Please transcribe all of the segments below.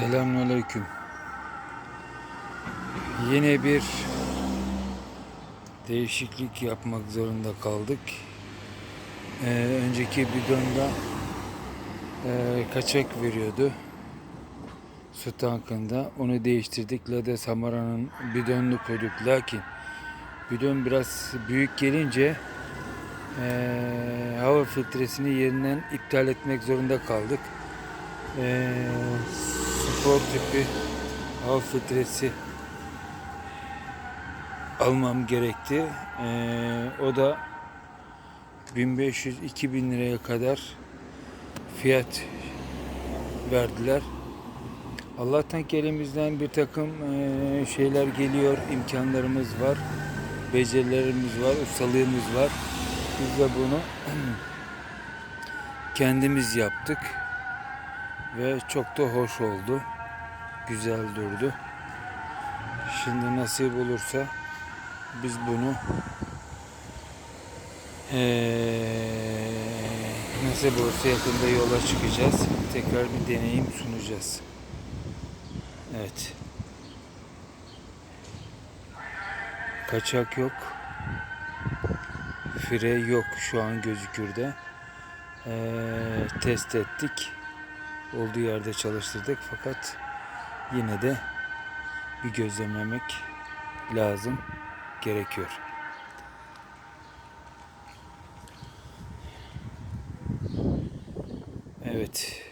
Selamünaleyküm. Yine bir değişiklik yapmak zorunda kaldık. Ee, önceki bidonda e, kaçak veriyordu. Su tankında. Onu değiştirdik. Lade Samara'nın bidonunu koyduk. Lakin bidon biraz büyük gelince e, hava filtresini yerinden iptal etmek zorunda kaldık. E, spor tipi hava filtresi almam gerekti. Ee, o da 1500-2000 liraya kadar fiyat verdiler. Allah'tan ki elimizden bir takım eee, şeyler geliyor, imkanlarımız var, becerilerimiz var, ustalığımız var. Biz de bunu kendimiz yaptık ve çok da hoş oldu, güzel durdu. Şimdi nasip olursa biz bunu eee nasip olursa yakında yola çıkacağız. Tekrar bir deneyim sunacağız. Evet. Kaçak yok. Fire yok şu an gözükürde. Eee, test ettik. Olduğu yerde çalıştırdık fakat yine de bir gözlemlemek lazım, gerekiyor. Evet.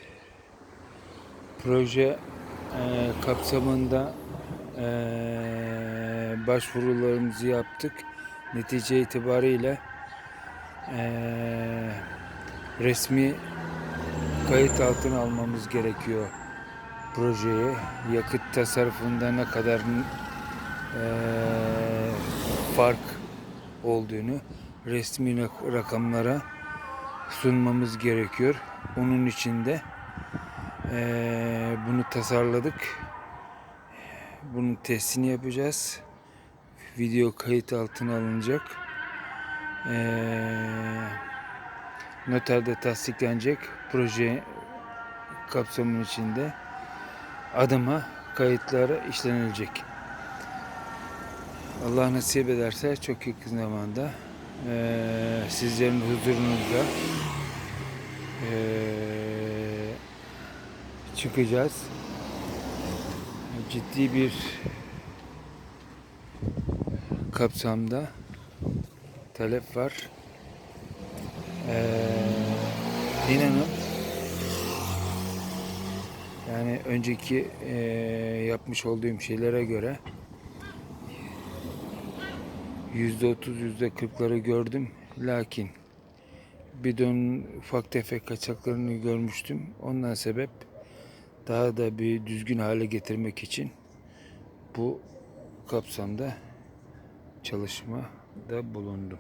Proje e, kapsamında e, başvurularımızı yaptık. Netice itibariyle e, resmi kayıt altına almamız gerekiyor projeye. Yakıt tasarrufunda ne kadar e, fark olduğunu resmi rak- rakamlara sunmamız gerekiyor. Onun için de e, bunu tasarladık. Bunun testini yapacağız. Video kayıt altına alınacak. E, noterde tasdiklenecek. Proje kapsamının içinde adıma kayıtları işlenilecek. Allah nasip ederse çok yakın zamanda eee, sizlerin huzurunuzda eee, çıkacağız. Ciddi bir kapsamda talep var. Eee inanın yani önceki eee, yapmış olduğum şeylere göre yüzde otuz, yüzde kırkları gördüm. Lakin bidon ufak tefek kaçaklarını görmüştüm. Ondan sebep daha da bir düzgün hale getirmek için bu kapsamda çalışma da bulundum.